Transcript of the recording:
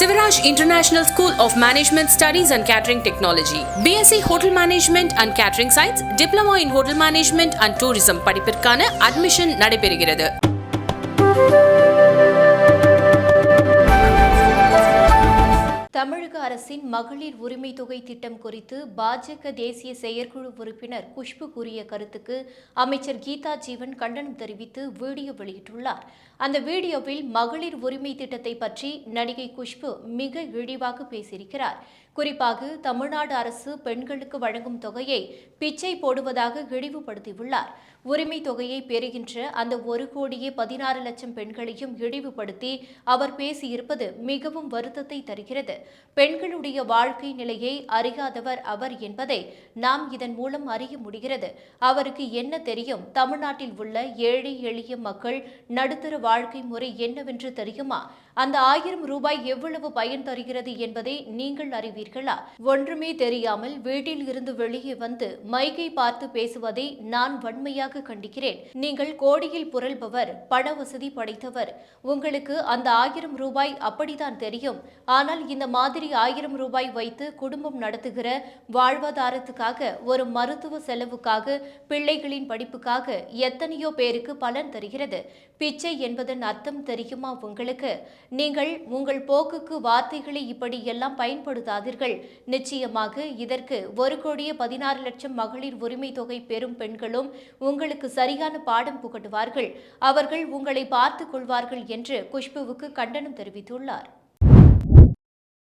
Sivaraj international school of management studies and catering technology BSc hotel management and catering science diploma in hotel management and tourism படிப்பிற்கான admission நடைபெறுகிறது அரசின் மகளிர் உரிமை தொகை திட்டம் குறித்து பாஜக தேசிய செயற்குழு உறுப்பினர் குஷ்பு கூறிய கருத்துக்கு அமைச்சர் கீதா ஜீவன் கண்டனம் தெரிவித்து வீடியோ வெளியிட்டுள்ளார். அந்த வீடியோவில் மகளிர் உரிமை திட்டத்தை பற்றி நடிகை குஷ்பு மிக இழிவாக பேசியிருக்கிறார். குறிப்பாக தமிழ்நாடு அரசு பெண்களுக்கு வழங்கும் தொகையை பிச்சை போடுவதாக இழிவுபடுத்தியுள்ளார். உரிமை தொகையை பெறுகின்ற அந்த ஒரு கோடியே பதினாறு லட்சம் பெண்களையும் இழிவுபடுத்தி அவர் பேசியிருப்பது மிகவும் வருத்தத்தை தருகிறது. பெண்களுடைய வாழ்க்கை நிலையை அறியாதவர் அவர் என்பதை நாம் இதன் மூலம் அறிய முடிகிறது. அவருக்கு என்ன தெரியும்? தமிழ்நாட்டில் உள்ள ஏழை எளிய மக்கள் நடுத்தர வாழ்க்கை முறை என்னவென்று தெரியுமா? அந்த ஆயிரம் ரூபாய் எவ்வளவு பயன் தருகிறது என்பதை நீங்கள் அறிவீர்கள். ஒன்றுமே தெரியாமல் வீட்டில் இருந்து வெளியே வந்து மைக்கை பார்த்து பேசுவதை நான் வன்மையாக கண்டிக்கிறேன். நீங்கள் கோடியில் புரள்பவர் பண வசதி படைத்தவர். உங்களுக்கு அந்த ஆயிரம் ரூபாய் அப்படித்தான் தெரியும். ஆனால் இந்த மாதிரி ஆயிரம் ரூபாய் வைத்து குடும்பம் நடத்துகிற வாழ்வாதாரத்துக்காக ஒரு மருத்துவ செலவுக்காக பிள்ளைகளின் படிப்புக்காக எத்தனையோ பேருக்கு பலன் தருகிறது. பிச்சை என்பதன் அர்த்தம் தெரியுமா உங்களுக்கு? நீங்கள் உங்கள் போக்குக்கு வார்த்தைகளை இப்படி எல்லாம் பயன்படுத்தாது பயன்படுத்தாதீர்கள் நிச்சயமாக இதற்கு ஒரு கோடியே பதினாறு லட்சம் மகளிர் உரிமை தொகை பெறும் பெண்களும் உங்களுக்கு சரியான பாடம் புகட்டுவார்கள். அவர்கள் உங்களை பார்த்துக் கொள்வார்கள் என்று குஷ்புவுக்கு கண்டனம் தெரிவித்துள்ளார்.